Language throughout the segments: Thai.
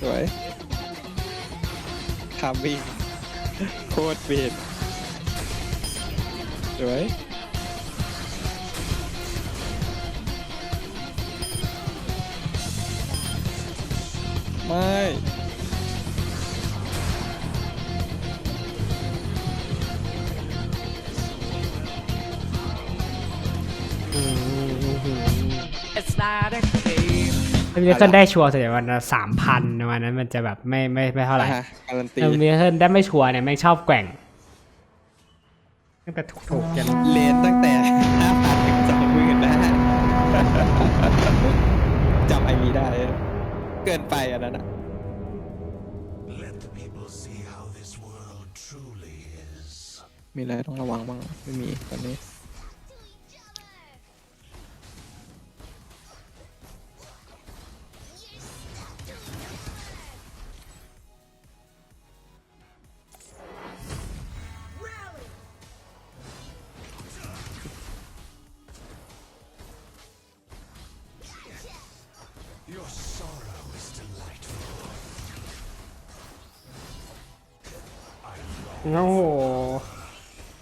สวยทามวิ่งโคตรเบีดสวยไม่ มีเทิลได้ชัวร์แสดงว่าสามพันวันนั้นมันจะแบบไม่ไม่ไม่เท่าไหร่อะการันตีถ้ามีเทิลได้ไม่ชัวร์เนี่ยแม่งชอบแกว่งตั้งแต่ถูกๆกันเลนตั้งแต่ห้าพันถึงสองหมื่นนะจำไอวีได้ เกินไปอันนั้นอะ Let the people see how this world truly is. มีอะไรต้องระวังบ้าง ไม่มีตอนนี้ โอ้โห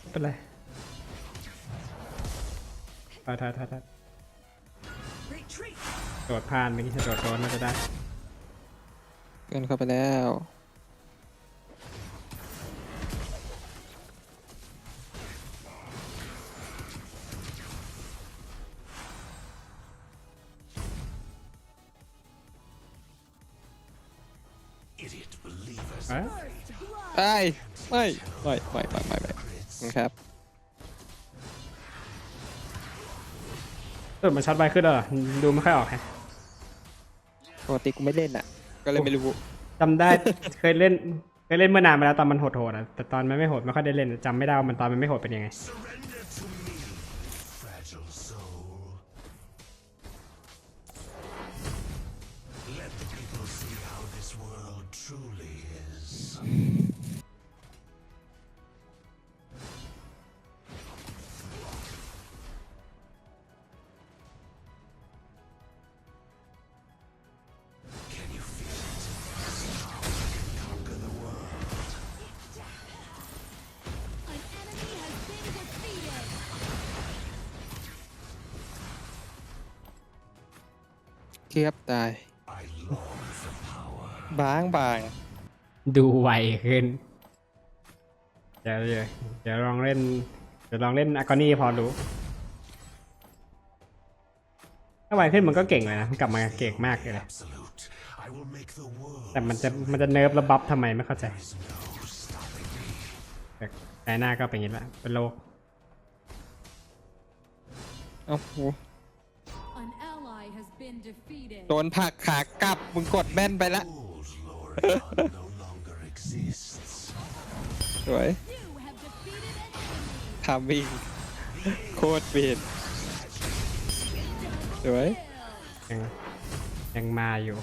ไม่เป็นไรถอยถอยถอยถอยโดดผ่านเมื่อกี้จะโดดโดนน่าจะได้ เกินเข้าไปแล้ว Idiot believers. เอ้ยไอ้ ไม่ไม่ไม่ไม่ไม่ไม่นะครับเออมันช็อตไวขึ้นแล้วเหรอดูไม่ค่อยออกแฮะปกติกูไม่เล่นอะ ก็เลยไม่รู้จำได้ เคยเล่นเคยเล่นเมื่อนานมาแล้วตอนมันโหดๆอะแต่ตอนมันไม่โหดไม่ค่อยได้เล่นจำไม่ได้ว่ามันตอนมันไม่โหดเป็นยังไง เทียบตาย I long for power. บางบางดูไวขึ้นเดี๋ยวเดี๋ยวเดี๋ยวลองเล่น เดี๋ยวลองเล่นอากอนี่พอรู้ ถ้าไวขึ้นมันก็เก่งเลยนะมันกลับมาเก่งมากเลยนะ Absolute. I will make the world. แต่มันจะมันจะเนิร์ฟแล้วบัฟทำไมไม่เข้าใจ There is no stopping me. แต่ในหน้าก็เป็นอย่างนี้ละเป็นโลกเอ้าโห โดนผลักขากลับมึงกดแม่นไปละ Fool's Lord no longer exists. สวย You have defeated an enemy. ทามวิ่งโคตรเบีดสวย ยังยังมาอยู่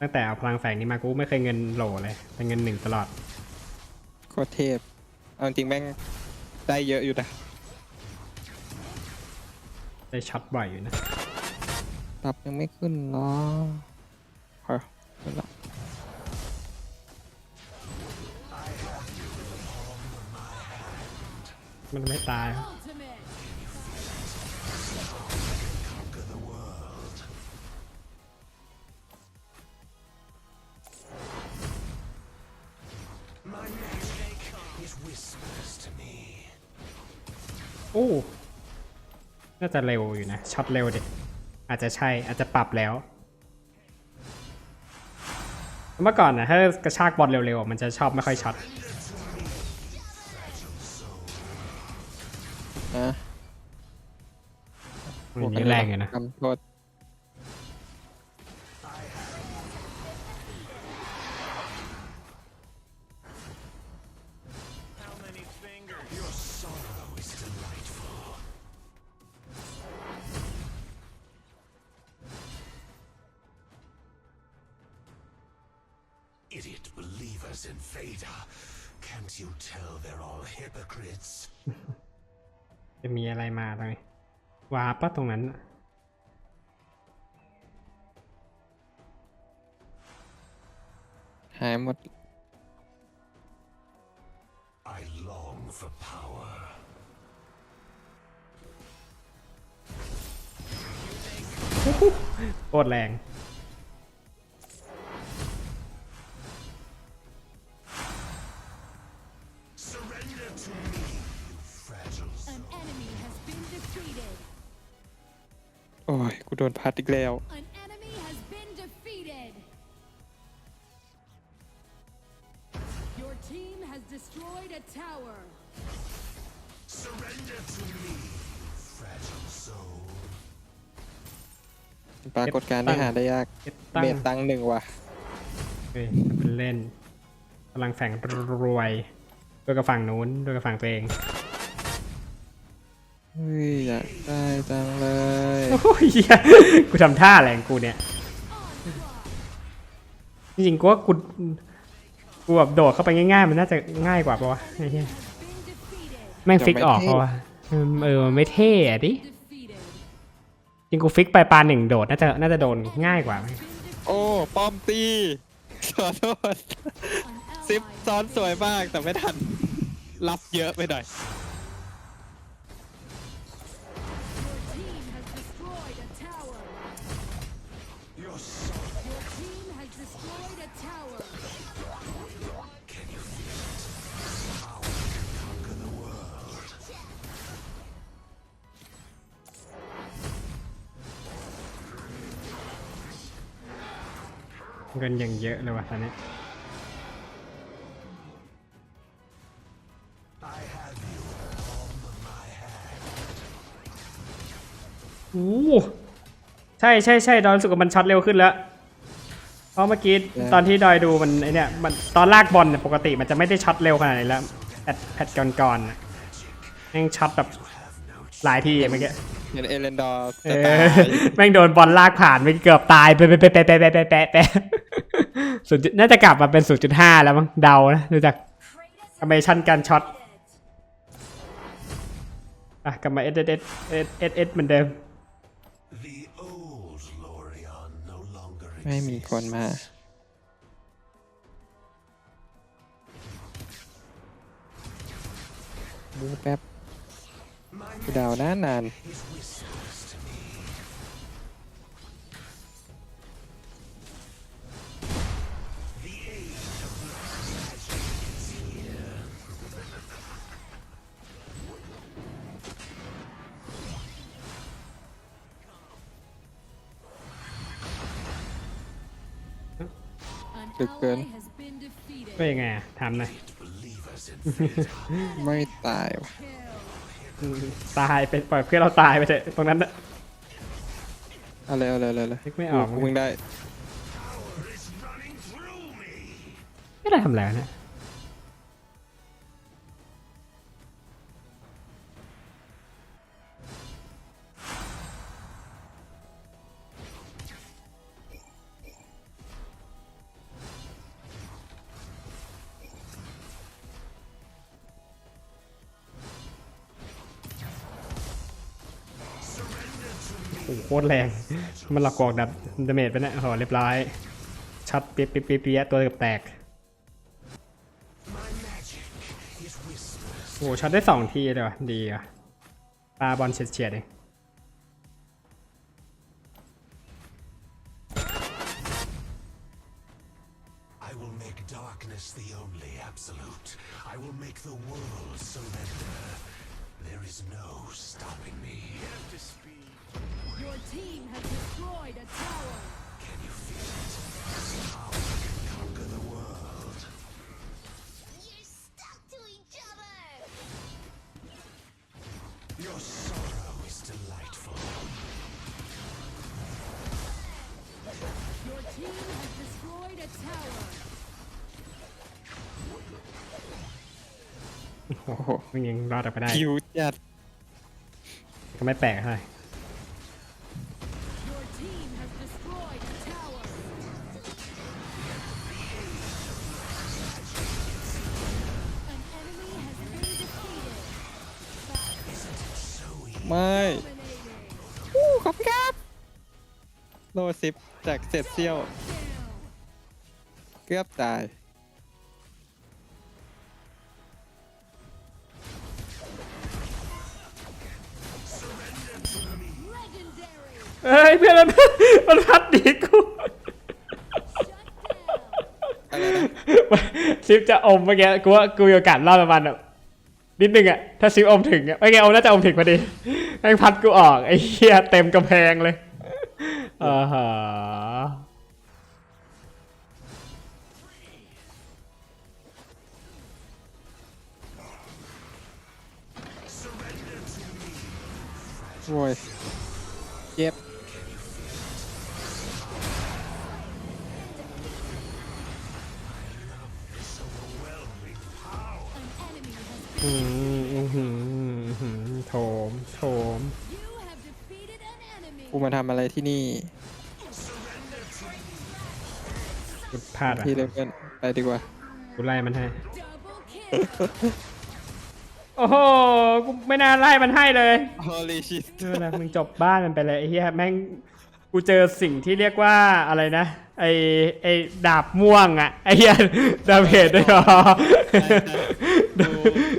ตั้งแต่เอาพลังแฝงนี้มากูไม่เคยเงินโหลเลยเป็นเงินหนึ่งตลอด โคตรเทพเอาจริงๆแม่งได้เยอะอยู่นะได้ช็อตบ่อยอยู่นะปรับยังไม่ขึ้นเนาะพอขึ้นละมันไม่ตาย Ultimate. Conquer โอ้น่าจะเร็วอยู่นะช็อตเร็วดิอาจจะใช่อาจจะปรับแล้ว เมื่อก่อนนะถ้ากระชากบอลเร็วๆ มันจะชอบไม่ค่อยช็อตนะมันนี้แรงอยู่นะ ทำโทษ Idiot believers in Veda. Can't you tell they're all hypocrites? จะมีอะไรมาตรงนี้วาร์ปปะตรงนั้นน่ะ หายหมด I long for power. โคตรแรง นพัดอีกแล้ว An enemy has been defeated. Your team has destroyed a tower. Surrender to me, you fragile soul. ปรากฏการณ์ที่หาได้ยากเก็บตั้งเมตตังหนึ่งว่ะ เฮ้ยเป็นเล่นพลังแฝงรวยด้วยกับฝั่งนู้นด้วยกับฝั่งตัวเอง โอ้ยเหี้ยกูทำท่าอะไรของกูเนี่ย จริงๆกูว่ากูกูแบบโดดเข้าไปง่ายๆ มันน่าจะง่ายกว่าปะวะไอ้เหี้ยแม่งฟิกออกปะวะเออเออไม่เท่อะดิจริงกูฟิกไปปลาหนึ่งโดดน่าจะน่าจะโดนง่ายกว่าไหมโอ้ป้อมตีขอโทษซิปซ้อนสวยมากแต่ไม่ทันรับเยอะไปหน่อย เงินอย่างเยอะเลยว่ะตอนนี้ I have you in the palm of my hand. โอ้โหใช่ใช่ใช่ดอยรู้สึกว่ามันช็อตเร็วขึ้นแล้วเพราะเมื่อกี้แล้วตอนที่ดอยดูมันไอเนี่ยมันตอนลากบอลเนี่ยปกติมันจะไม่ได้ช็อตเร็วขนาดนี้แล้วแพทแพทก่อนๆน่ะแม่งช็อตแบบหลายทีอะเมื่อกี้ เห็นเอเลนดอร์จะตายแม่งโดนบอลลากผ่านไปเกือบตายไปไปไปไปไปไปไปไปไปศูนย์น่าจะกลับมาเป็นศูนย์จุดห้าแล้วมั้งเดานะดูจากอเมชั่นการช็อตอะกลับมาเอสเอสเอสเอสเอสเหมือนเดิมไม่มีคนมาดูแป๊บ ดาวนานานตึกเกินก็ยังไงอะถาน่ไม่ตายวะ ตายไปปล่อยเพื่อนเราตายไปเถอะตรงนั้นน่ะเอาเลยเอาเลยเอาเลยเอาเลยนึกไม่ออกกูเพิ่งได้ is running through me. ไม่ได้ทำอะไรนะ ตรแรง มันหลอกกอกดับดาเมจไปเนี่ยโอ้โหเรียบร้อยช็อตเปี๊ยะเปี๊ยะเปี๊ยะตัวเกือบแตก โอ้ช็อตได้สองทีเลยวะดีอะปาบอลเฉียดเอง I will make darkness the only absolute. I will make the world surrender. There is no stopping me. Your team has destroyed a tower. Can you feel it? Power can conquer the world. You're stuck to each other! Your sorrow is delightful. Your team has destroyed a tower. โอ้โหมันยังรอดออกมาได้ คิวจัด ก็ไม่แปลกเท่าไหร่ ไม่ Dominating. อู้ขอบคุณครับโลซิปจากเศษเซี่ยว Down. เกือบตาย Legendary. เฮ้ยเพื่อนมันมันพัดหนีกู Shut down. อะไรนะ ซิปจะอมเมื่อกี้กูว่ากูมีโอกาสรอดประมาณแบบนิดนึงอะถ้าซิปอมถึงอะไม่ไงอมน่าจะอมถึงพอดี แม่งพัดกูออก ไอ้เหี้ยเต็มกำแพงเลยอ่าฮะโว้ยเจ็บ An enemy has อืมอื้อหืออื้อหือ โถมโถม you have defeated an enemy. กูมาทำอะไรที่นี่กูพลาดอะที่เดียวกันไปดีกว่ากูไล่มันให้ Double kill. โอ้โห กูไม่น่าไล่มันให้เลย Holy shit เออนะมึงจบบ้านมันไปเลยไอ้เหี้ยแม่งกูเจอสิ่งที่เรียกว่าอะไรนะ ไอไอดาบม่วงอะไอ้เหี้ยดาเมจด้วยเหรอ กู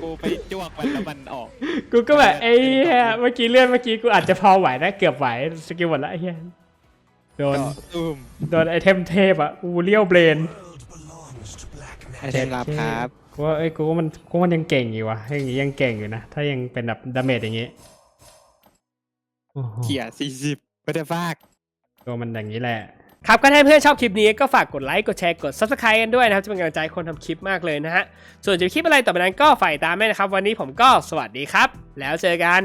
กูไปจ้วงมันแล้วมันออก กูก็แบบไอ้เหี้ยเมื่อกี้เลื่อนเมื่อกี้กูอาจจะพอไหวนะเกือบไหวสกิลหมดแล้วไอ้เหี้ยโดนเจาะตุ้มโดนไอเทมเทพอะอูเลียวเบรน World belongs to black ไอ magic. เทมลับครับกูว่าเอ้ยกูว่ามันกูว่ามันยังเก่งอยู่วะอย่างงี้ยังเก่งอยู่นะถ้ายังเป็นแบบดาเมจอย่างงี้โอ้โหเขียสี่สิบไม่ได้ฟากตัวมันอย่างนี้แหละ ครับก็ถ้าเพื่อนชอบคลิปนี้ก็ฝากกดไลค์กดแชร์กด subscribe กันด้วยนะครับ จะเป็นกำลังใจคนทำคลิปมากเลยนะฮะ ส่วนจะมีคลิปอะไรต่อไปนั้นก็ฝ่ายตามแม่นะครับ วันนี้ผมก็สวัสดีครับ แล้วเจอกัน